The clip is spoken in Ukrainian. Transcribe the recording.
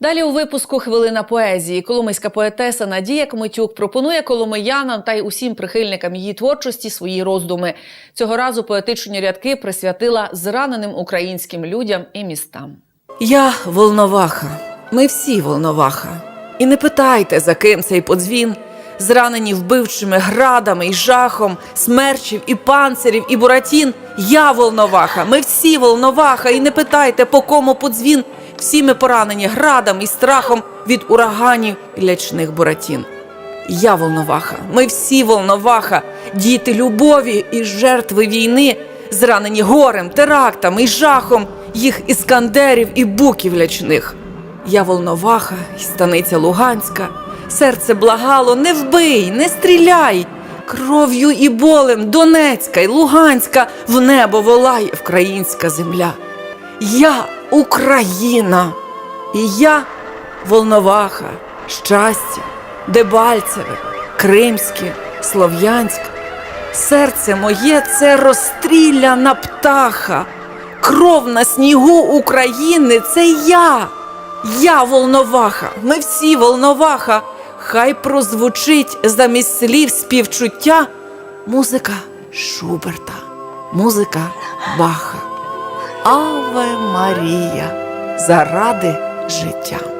Далі у випуску хвилина поезії. Коломийська поетеса Надія Кмитюк пропонує коломиянам та й усім прихильникам її творчості свої роздуми. Цього разу поетичні рядки присвятила зраненим українським людям і містам. Я волноваха, ми всі волноваха. І не питайте, за ким цей подзвін, зранені вбивчими градами і жахом, смерчів і панцирів, і буратін. Я волноваха, ми всі волноваха, і не питайте, по кому подзвін. Всі ми поранені градом і страхом від ураганів і лячних буратін. Я волноваха, ми всі волноваха, діти любові і жертви війни, зранені горем, терактами і жахом їх іскандерів і буків лячних. Я волноваха і станиця Луганська, серце благало, не вбий, не стріляй. Кров'ю і болем Донецька й Луганська в небо волає українська земля. Я Україна, і я Волноваха, щастя, Дебальцеве, Кримське, Слов'янськ. Серце моє це розстріляна птаха. Кров на снігу України це я. Я волноваха, ми всі волноваха. Хай прозвучить замість слів співчуття музика Шуберта, музика Баха. Аве Марія заради життя.